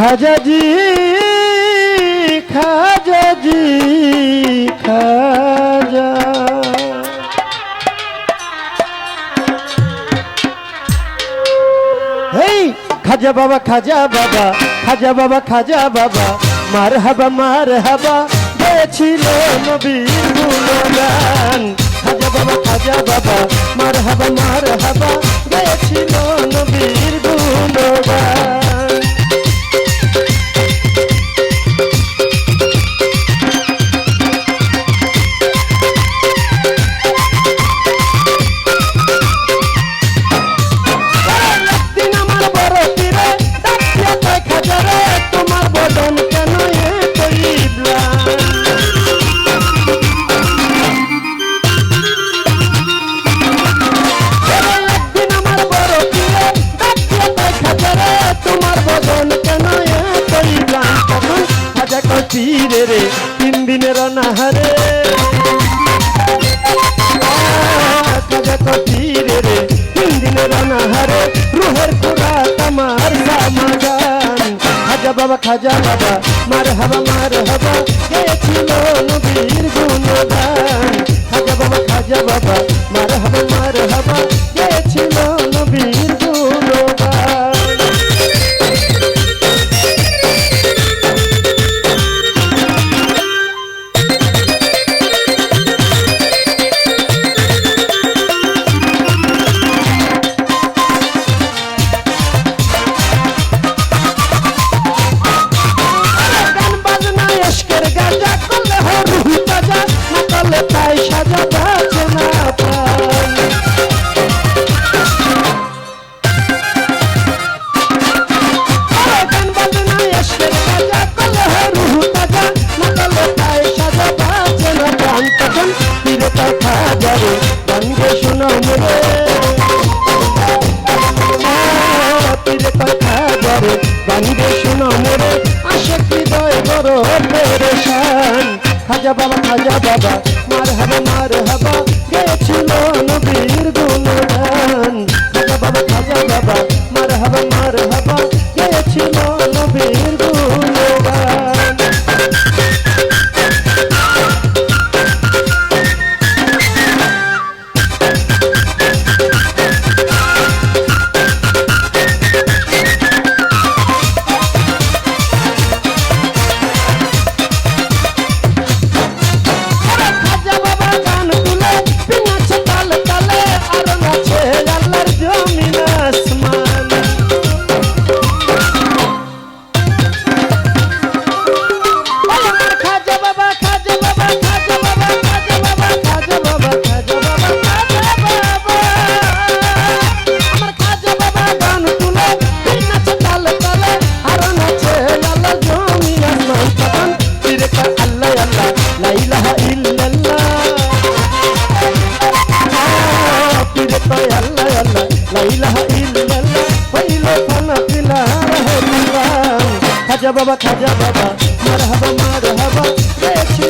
খাজাজি খাজাজি, খাজা। হেই খাজা বাবা খাজা বাবা খাজা বাবা খাজা বাবা মার হাবা মার হাবা গেছিল নবীর গুণগান। খাজা বাবা খাজা বাবা মার হাবা মার হাবা গেছিল কয় তীরে রে, তিন দিনের অনাহারে, রুহের পুরা তামার সামাগান খাজা বাবা খাজা বাবা, মার হবা, মার হাবা গেছিল নবীর গুণগান? খাজা বাবা খাজা বাবা, মার হাবা গানবে শোনো মোরে, আশেক হৃদয় বড় পেরেশান খাজা বাবা খাজা বাবা, মার হাবা মার হাবা গেছিল নবীর গুণগান? খাজা বাবা খাজা বাবা, মার হাবা মার হাবা গেছিল নবীর বাবা খাজা বাবা মারহাবা মারহাবা গেছিল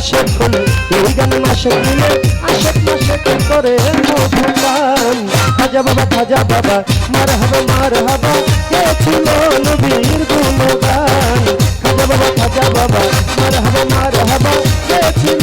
আশেক হলে এই গানে মাসে মিলে আশেক মাসে করে মধুপান খাজা বাবা খাজা বাবা, মার হাবা মার হাবা, কে ছিল নবীর গুণগান? খাজা বাবা খাজা বাবা, মার হাবা মার হাবা, কে ছিল